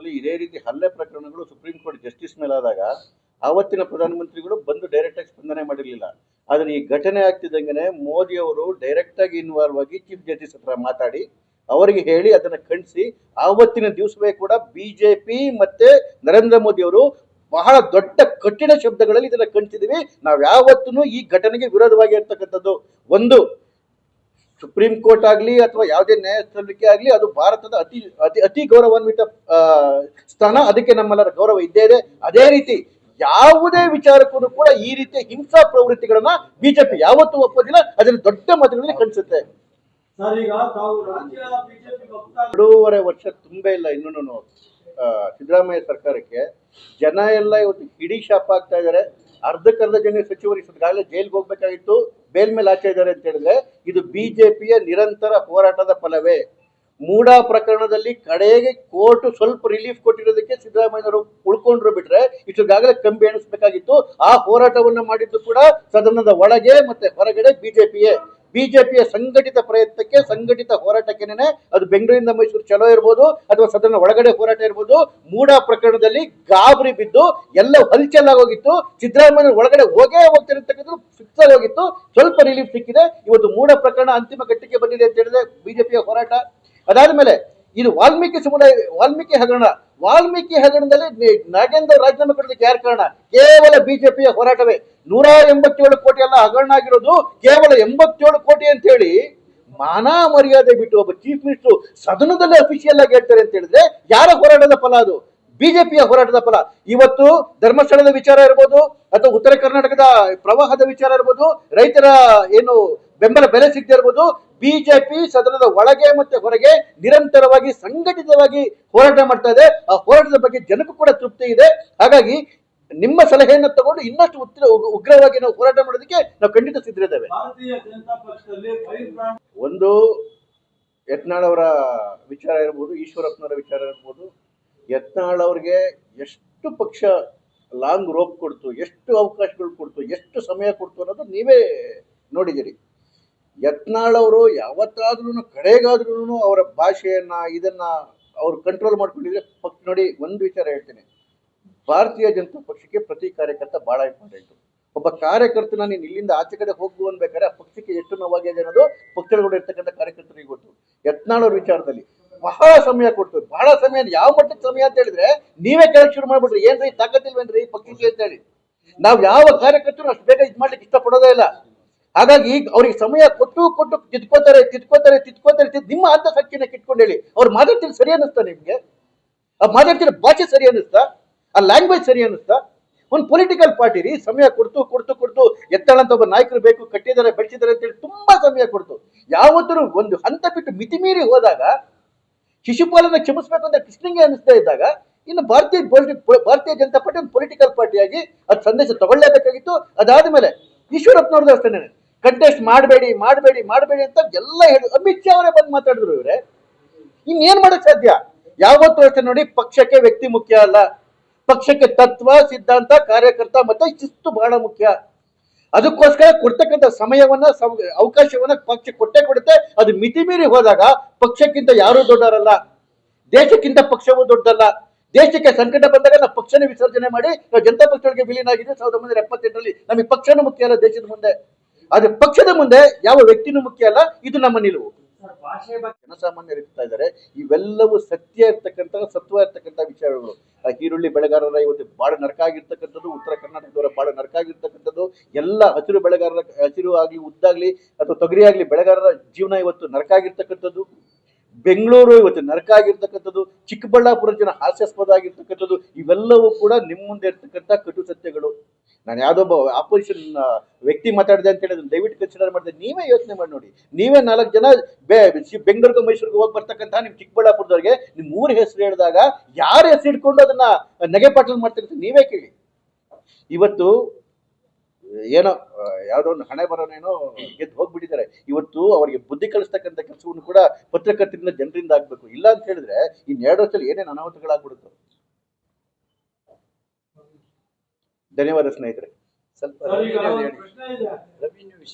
ಸಂದರ್ಭದಲ್ಲಿ ಇದೇ ರೀತಿ ಹಲ್ಲೆ ಪ್ರಕರಣಗಳು ಸುಪ್ರೀಂ ಕೋರ್ಟ್ ಜಸ್ಟಿಸ್ ಮೇಲಾದಾಗ ಆವತ್ತಿನ ಪ್ರಧಾನಮಂತ್ರಿಗಳು ಬಂದು ಡೈರೆಕ್ಟ್ ಆಗಿ ಸ್ಪಂದನೆ ಮಾಡಿರಲಿಲ್ಲ. ಆದರೆ ಈ ಘಟನೆ ಆಗ್ತಿದ್ದಂಗೆ ಮೋದಿ ಅವರು ಡೈರೆಕ್ಟ್ ಆಗಿ ಇನ್ವಾಲ್ವ್ ಆಗಿ ಚೀಫ್ ಜಸ್ಟಿಸ್ ಹತ್ರ ಮಾತಾಡಿ, ಅವರಿಗೆ ಹೇಳಿ ಅದನ್ನು ಖಂಡಿಸಿ, ಆವತ್ತಿನ ದಿವಸವೇ ಕೂಡ ಬಿಜೆಪಿ ಮತ್ತೆ ನರೇಂದ್ರ ಮೋದಿ ಅವರು ಬಹಳ ದೊಡ್ಡ ಕಠಿಣ ಶಬ್ದಗಳಲ್ಲಿ ಇದನ್ನ ಖಂಡಿಸಿದೀವಿ. ನಾವು ಯಾವತ್ತೂ ಈ ಘಟನೆಗೆ ವಿರೋಧವಾಗಿ ಇರ್ತಕ್ಕಂಥದ್ದು. ಒಂದು ಸುಪ್ರೀಂ ಕೋರ್ಟ್ ಆಗಲಿ ಅಥವಾ ಯಾವುದೇ ನ್ಯಾಯಸ್ಥಾನಕ್ಕೆ ಆಗಲಿ ಅದು ಭಾರತದ ಅತಿ ಅತಿ ಅತಿ ಗೌರವಾನ್ವಿತ ಸ್ಥಾನ. ಅದಕ್ಕೆ ನಮ್ಮೆಲ್ಲರ ಗೌರವ ಇದ್ದೇ ಇದೆ. ಅದೇ ರೀತಿ ಯಾವುದೇ ವಿಚಾರಕ್ಕೂ ಕೂಡ ಈ ರೀತಿಯ ಹಿಂಸಾ ಪ್ರವೃತ್ತಿಗಳನ್ನ ಬಿಜೆಪಿ ಯಾವತ್ತೂ ಒಪ್ಪೋದಿಲ್ಲ. ಅದನ್ನು ದೊಡ್ಡ ಮತಗಳಲ್ಲಿ ಕಾಣಿಸುತ್ತೆ. ಎರಡೂವರೆ ವರ್ಷ ತುಂಬೇ ಇಲ್ಲ. ಇನ್ನೂ ಸಿದ್ದರಾಮಯ್ಯ ಸರ್ಕಾರಕ್ಕೆ ಜನ ಎಲ್ಲ ಇವತ್ತು ಹಿಡಿ ಶಾಪ್ ಆಗ್ತಾ ಇದ್ದಾರೆ. ಅರ್ಧಕ್ಕರ್ಧ ಜನ ಸಚಿವರು ಇಷ್ಟೊತ್ತಿಗಾಗಲೇ ಜೈಲ್ಗೆ ಹೋಗ್ಬೇಕಾಗಿತ್ತು. ಬೇಲ್ ಮೇಲೆ ಆಚೆ ಇದ್ದಾರೆ ಅಂತ ಹೇಳಿದ್ರೆ ಇದು ಬಿಜೆಪಿಯ ನಿರಂತರ ಹೋರಾಟದ ಫಲವೇ. ಮೂಡಾ ಪ್ರಕರಣದಲ್ಲಿ ಕಡೆಗೆ ಕೋರ್ಟ್ ಸ್ವಲ್ಪ ರಿಲೀಫ್ ಕೊಟ್ಟಿರೋದಕ್ಕೆ ಸಿದ್ದರಾಮಯ್ಯವರು ಉಳ್ಕೊಂಡ್ರು ಬಿಟ್ರೆ ಇಷ್ಟಾಗಲೇ ಕಂಬಿ ಎಣಿಸ್ಬೇಕಾಗಿತ್ತು. ಆ ಹೋರಾಟವನ್ನು ಮಾಡಿದ್ದು ಕೂಡ ಸದನದ ಒಳಗೆ ಮತ್ತೆ ಹೊರಗಡೆ ಬಿಜೆಪಿಯೇ. ಬಿಜೆಪಿಯ ಸಂಘಟಿತ ಪ್ರಯತ್ನಕ್ಕೆ, ಸಂಘಟಿತ ಹೋರಾಟಕ್ಕೆನೇ ಅದು ಬೆಂಗಳೂರಿಂದ ಮೈಸೂರು ಚಲೋ ಇರ್ಬೋದು, ಅಥವಾ ಸದನ ಒಳಗಡೆ ಹೋರಾಟ ಇರ್ಬೋದು, ಮೂಡ ಪ್ರಕರಣದಲ್ಲಿ ಗಾಬರಿ ಬಿದ್ದು, ಎಲ್ಲ ಹಲ್ಚಲ್ಲಾಗೋಗಿತ್ತು ಸಿದ್ದರಾಮಯ್ಯ ಒಳಗಡೆ ಹೋಗೇ ಹೋಗ್ತಿರತಕ್ಕಂಥದ್ದು ಫಿಕ್ಸ್ ಹೋಗಿತ್ತು, ಸ್ವಲ್ಪ ರಿಲೀಫ್ ಸಿಕ್ಕಿದೆ. ಇವತ್ತು ಮೂಡ ಪ್ರಕರಣ ಅಂತಿಮ ಘಟ್ಟಕ್ಕೆ ಬಂದಿದೆ ಅಂತ ಹೇಳಿದ್ರೆ ಬಿಜೆಪಿಯ ಹೋರಾಟ. ಅದಾದ್ಮೇಲೆ ಇದು ವಾಲ್ಮೀಕಿ ಸಮುದಾಯ, ವಾಲ್ಮೀಕಿ ಹಗರಣ. ವಾಲ್ಮೀಕಿ ಹಗರಣದಲ್ಲಿ ನಾಗೇಂದ್ರ ರಾಜೀನಾಮೆ ಕೊಡೋದಕ್ಕೆ ಯಾರು ಕಾರಣ? ಕೇವಲ ಬಿಜೆಪಿಯ ಹೋರಾಟವೇ. ನೂರ ಎಂಬತ್ತೇಳು ಕೋಟಿ ಎಲ್ಲ ಹಗರಣ ಆಗಿರೋದು ಕೇವಲ ಎಂಬತ್ತೇಳು ಕೋಟಿ ಅಂತ ಹೇಳಿ ಮಾನ ಮರ್ಯಾದೆ ಬಿಟ್ಟು ಒಬ್ಬ ಚೀಫ್ ಮಿನಿಸ್ಟರ್ ಸದನದಲ್ಲಿ ಅಫಿಷಿಯಲ್ ಆಗಿ ಹೇಳ್ತಾರೆ ಅಂತ ಹೇಳಿದ್ರೆ ಯಾರ ಹೋರಾಟದ ಫಲ ಅದು? ಬಿಜೆಪಿಯ ಹೋರಾಟದ ಫಲ. ಇವತ್ತು ಧರ್ಮಸ್ಥಳದ ವಿಚಾರ ಇರ್ಬೋದು, ಅಥವಾ ಉತ್ತರ ಕರ್ನಾಟಕದ ಪ್ರವಾಹದ ವಿಚಾರ ಇರ್ಬೋದು, ರೈತರ ಏನು ಬೆಂಬಲ ಬೆಲೆ ಸಿಗದೆ ಇರ್ಬೋದು ಬಿಜೆಪಿ ಸದನದ ಒಳಗೆ ಮತ್ತೆ ಹೊರಗೆ ನಿರಂತರವಾಗಿ ಸಂಘಟಿತವಾಗಿ ಹೋರಾಟ ಮಾಡ್ತಾ ಇದೆ. ಆ ಹೋರಾಟದ ಬಗ್ಗೆ ಜನಕ್ಕೂ ಕೂಡ ತೃಪ್ತಿ ಇದೆ. ಹಾಗಾಗಿ ನಿಮ್ಮ ಸಲಹೆಯನ್ನು ತಗೊಂಡು ಇನ್ನಷ್ಟು ಉತ್ತರ ಉಗ್ರವಾಗಿ ನಾವು ಹೋರಾಟ ಮಾಡೋದಕ್ಕೆ ನಾವು ಖಂಡಿತ ಸಿದ್ಧರಿದ್ದೇವೆ. ಒಂದು ಯತ್ನಾಳ್ ಅವರ ವಿಚಾರ ಇರ್ಬೋದು ಈಶ್ವರಪ್ಪನವರ ವಿಚಾರ ಇರ್ಬೋದು. ಯತ್ನಾಳ್ ಅವ್ರಿಗೆ ಎಷ್ಟು ಪಕ್ಷ ಲಾಂಗ್ ರೋಪ್ ಕೊಡ್ತು ಎಷ್ಟು ಅವಕಾಶಗಳು ಕೊಡ್ತು ಎಷ್ಟು ಸಮಯ ಕೊಡ್ತು ಅನ್ನೋದು ನೀವೇ ನೋಡಿದ್ದೀರಿ. ಯತ್ನಾಳ್ ಅವರು ಯಾವತ್ತಾದ್ರೂ ಕಡೆಗಾದ್ರೂ ಅವರ ಭಾಷೆಯನ್ನ, ಇದನ್ನ ಅವರು ಕಂಟ್ರೋಲ್ ಮಾಡ್ಕೊಂಡಿದ್ರೆ ಪಕ್ಷ ನೋಡಿ ಒಂದು ವಿಚಾರ ಹೇಳ್ತೀನಿ. ಭಾರತೀಯ ಜನತಾ ಪಕ್ಷಕ್ಕೆ ಪ್ರತಿ ಕಾರ್ಯಕರ್ತ ಬಹಳ ಇಂಪಾರ್ಟೆಂಟ್ ಒಬ್ಬ ಕಾರ್ಯಕರ್ತನ ನೀನು ಇಲ್ಲಿಂದ ಆಚೆ ಕಡೆ ಹೋಗು ಅನ್ಬೇಕಾದ್ರೆ ಆ ಪಕ್ಷಕ್ಕೆ ಎಷ್ಟು ನೋವಾಗಿದೆ ಅನ್ನೋದು ಪಕ್ಷದೊಳಗಡೆ ಇರ್ತಕ್ಕಂಥ ಕಾರ್ಯಕರ್ತರಿಗೆ ಗೊತ್ತು. ಯತ್ನಾಳವ್ರ ವಿಚಾರದಲ್ಲಿ ಬಹಳ ಸಮಯ ಕೊಡ್ತು ಬಹಳ ಸಮಯ ಯಾವ ಮಟ್ಟಕ್ಕೆ ಸಮಯ ಅಂತ ಹೇಳಿದ್ರೆ ನೀವೇ ಕೆಲಸ ಶುರು ಮಾಡ್ಬಿಟ್ರಿ ಏನ್ರಿ ತಾಕತ್ತಿಲ್ವೇನ್ರಿ ಪಕ್ಷಕ್ಕೆ ಅಂತ ಹೇಳಿ. ನಾವ್ ಯಾವ ಕಾರ್ಯಕರ್ತರು ಅಷ್ಟು ಬೇಗ ಇದ್ ಮಾಡ್ಲಿಕ್ಕೆ ಇಷ್ಟಪಡೋದೇ ಇಲ್ಲ. ಹಾಗಾಗಿ ಅವ್ರಿಗೆ ಸಮಯ ಕೊಟ್ಟು ಕೊಟ್ಟು ತಿದ್ಕೋತಾರೆ ತಿದ್ಕೋತಾರೆ ತಿದ್ಕೋತಾರೆ, ತಿದ್- ನಿಮ್ಮ ಅಂತ ಶಕ್ತಿನ ಕಿತ್ಕೊಂಡು ಹೇಳಿ. ಅವ್ರು ಮಾತಾಡ್ತಿರೋ ಸರಿ ಅನ್ನಿಸ್ತಾ ನಿಮ್ಗೆ? ಆ ಮಾತಾಡ್ತಿರೋ ಭಾಷೆ ಸರಿ ಅನ್ನಿಸ್ತಾ? ಆ ಲ್ಯಾಂಗ್ವೇಜ್ ಸರಿ ಅನ್ನಿಸ್ತಾ? ಒಂದು ಪೊಲಿಟಿಕಲ್ ಪಾರ್ಟಿ ರೀ, ಸಮಯ ಕೊಡ್ತು ಕೊಡ್ತು ಕೊಡ್ತು. ಎತ್ತಳ ಅಂತ ಒಬ್ಬ ನಾಯಕರು ಬೇಕು, ಕಟ್ಟಿದ್ದಾರೆ ಬೆಳೆಸಿದ್ದಾರೆ ಅಂತೇಳಿ ತುಂಬಾ ಸಮಯ ಕೊಡ್ತು. ಯಾವತ್ತೂ ಒಂದು ಹಂತ ಬಿಟ್ಟು ಮಿತಿಮೀರಿ ಹೋದಾಗ ಶಿಶುಪಾಲನ ಕ್ಷಮಿಸ್ಬೇಕು ಅಂತ ಕೃಷ್ಣಂಗೆ ಅನಿಸ್ತಾ ಇದ್ದಾಗ, ಇನ್ನು ಭಾರತೀಯ ಭಾರತೀಯ ಜನತಾ ಪಾರ್ಟಿ ಒಂದು ಪೊಲಿಟಿಕಲ್ ಪಾರ್ಟಿಯಾಗಿ ಅದು ಸಂದೇಶ ತಗೊಳ್ಳೇಬೇಕಾಗಿತ್ತು. ಅದಾದ ಮೇಲೆ ಈಶ್ವರಪ್ಪನವ್ರದ್ದು ಅಷ್ಟೇ ಕಂಟೆಸ್ಟ್ ಮಾಡಬೇಡಿ ಮಾಡಬೇಡಿ ಮಾಡಬೇಡಿ ಅಂತ ಎಲ್ಲ ಹೇಳಿ ಅಮಿತ್ ಶಾ ಅವರೇ ಬಂದು ಮಾತಾಡಿದ್ರು ಇವರೇ. ಇನ್ನೇನ್ ಮಾಡಕ್ ಸಾಧ್ಯ? ಯಾವತ್ತೂ ಅಷ್ಟೇ ನೋಡಿ ಪಕ್ಷಕ್ಕೆ ವ್ಯಕ್ತಿ ಮುಖ್ಯ ಅಲ್ಲ. ಪಕ್ಷಕ್ಕೆ ತತ್ವ, ಸಿದ್ಧಾಂತ, ಕಾರ್ಯಕರ್ತ ಮತ್ತೆ ಶಿಸ್ತು ಬಹಳ ಮುಖ್ಯ. ಅದಕ್ಕೋಸ್ಕರ ಕೊಡ್ತಕ್ಕಂಥ ಸಮಯವನ್ನ ಅವಕಾಶವನ್ನ ಪಕ್ಷ ಕೊಟ್ಟೆ ಕೊಡುತ್ತೆ. ಅದು ಮಿತಿ ಮೀರಿ ಹೋದಾಗ ಪಕ್ಷಕ್ಕಿಂತ ಯಾರೂ ದೊಡ್ಡರಲ್ಲ ದೇಶಕ್ಕಿಂತ ಪಕ್ಷವೂ ದೊಡ್ಡಲ್ಲ ದೇಶಕ್ಕೆ ಸಂಕಟ ಬಂದಾಗ ನಾವು ಪಕ್ಷನ ವಿಸರ್ಜನೆ ಮಾಡಿ, ನಾವು ಜನತಾ ಪಕ್ಷಗಳಿಗೆ ವಿಲೀನ ಆಗಿದೆ ಸಾವಿರದ ಒಂಬೈನೂರ ಎಪ್ಪತ್ತೆಂಟರಲ್ಲಿ ನಮಗೆ ಪಕ್ಷನೂ ಮುಖ್ಯ ಅಲ್ಲ ದೇಶದ ಮುಂದೆ. ಆದ್ರೆ ಪಕ್ಷದ ಮುಂದೆ ಯಾವ ವ್ಯಕ್ತಿನೂ ಮುಖ್ಯ ಅಲ್ಲ ಇದು ನಮ್ಮ ನಿಲುವು. ಸರ್ ಭಾಷೆ ಬಗ್ಗೆ ಜನಸಾಮಾನ್ಯರು ಇರ್ತಾ ಇದ್ದಾರೆ ಇವೆಲ್ಲವೂ ಸತ್ಯ ಇರ್ತಕ್ಕಂಥ ಸತ್ವ ಇರ್ತಕ್ಕಂಥ ವಿಚಾರಗಳು. ಆ ಈರುಳ್ಳಿ ಬೆಳೆಗಾರರ ಇವತ್ತು ಬಾಳ ನರಕ ಆಗಿರ್ತಕ್ಕಂಥದ್ದು ಉತ್ತರ ಕರ್ನಾಟಕದವರ ಬಾಳ ನರಕ ಆಗಿರ್ತಕ್ಕಂಥದ್ದು ಎಲ್ಲ ಹಸಿರು ಬೆಳೆಗಾರರ ಹಸಿರು ಆಗಲಿ ಉದ್ದಾಗ್ಲಿ ಅಥವಾ ತೊಗರಿ ಆಗ್ಲಿ ಬೆಳೆಗಾರರ ಜೀವನ ಇವತ್ತು ನರಕ ಆಗಿರ್ತಕ್ಕಂಥದ್ದು. ಬೆಂಗಳೂರು ಇವತ್ತು ನರಕ ಆಗಿರ್ತಕ್ಕಂಥದ್ದು ಚಿಕ್ಕಬಳ್ಳಾಪುರ ಜನ ಹಾಸ್ಯಾಸ್ಪದ ಆಗಿರ್ತಕ್ಕಂಥದ್ದು ಇವೆಲ್ಲವೂ ಕೂಡ ನಿಮ್ಮ ಮುಂದೆ ಇರ್ತಕ್ಕಂಥ ಕಟು ಸತ್ಯಗಳು. ನಾನು ಯಾವುದೊಬ್ಬ ಆಪೋಸಿಷನ್ ವ್ಯಕ್ತಿ ಮಾತಾಡಿದೆ ಅಂತ ಹೇಳಿದ್ರೆ ದಯವಿಟ್ಟು ಕನ್ಸಿಡರ್ ಮಾಡಿದೆ. ನೀವೇ ಯೋಚನೆ ಮಾಡಿ ನೋಡಿ. ನೀವೇ ನಾಲ್ಕು ಜನ ಬೆ ಶಿ- ಬೆಂಗಳೂರಿಗೆ ಮೈಸೂರಿಗೆ ಹೋಗಿ ಬರ್ತಕ್ಕಂಥ ನಿಮ್ ಚಿಕ್ಕಬಳ್ಳಾಪುರದವ್ರಿಗೆ ನಿಮ್ ಊರ ಹೆಸರು ಹೇಳಿದಾಗ ಯಾರ ಹೆಸರು ಇಟ್ಕೊಂಡು ಅದನ್ನ ನಗೆ ಪಾಟಲ್ ಮಾಡ್ತಿರ್ತೀವಿ ನೀವೇ ಕೇಳಿ. ಇವತ್ತು, ಏನೋ ಯಾವುದೋ ಒಂದು ಹಣೆ ಬರೋನೇನೋ ಗೆದ್ದು ಹೋಗ್ಬಿಟ್ಟಿದ್ದಾರೆ. ಇವತ್ತು ಅವರಿಗೆ ಬುದ್ಧಿ ಕಲಿಸ್ತಕ್ಕಂಥ ಕೆಲಸವನ್ನು ಕೂಡ ಪತ್ರಕರ್ತರಿಂದ ಜನರಿಂದ ಆಗ್ಬೇಕು. ಇಲ್ಲ ಅಂತ ಹೇಳಿದ್ರೆ ಇನ್ ಎರಡು ವರ್ಷದಲ್ಲಿ ಏನೇನು ಅನಾಹುತಗಳಾಗ್ಬಿಡುತ್ತೆ. ಧನ್ಯವಾದ ಸ್ನೇಹಿತರೆ. ಸ್ವಲ್ಪ ಸರ್ ಈಗ ರವಿನ ಒಂದು ಹೇಳಿ ಪ್ರಶ್ನೆ ಇದೆ ರವಿನ ವಿಷಯ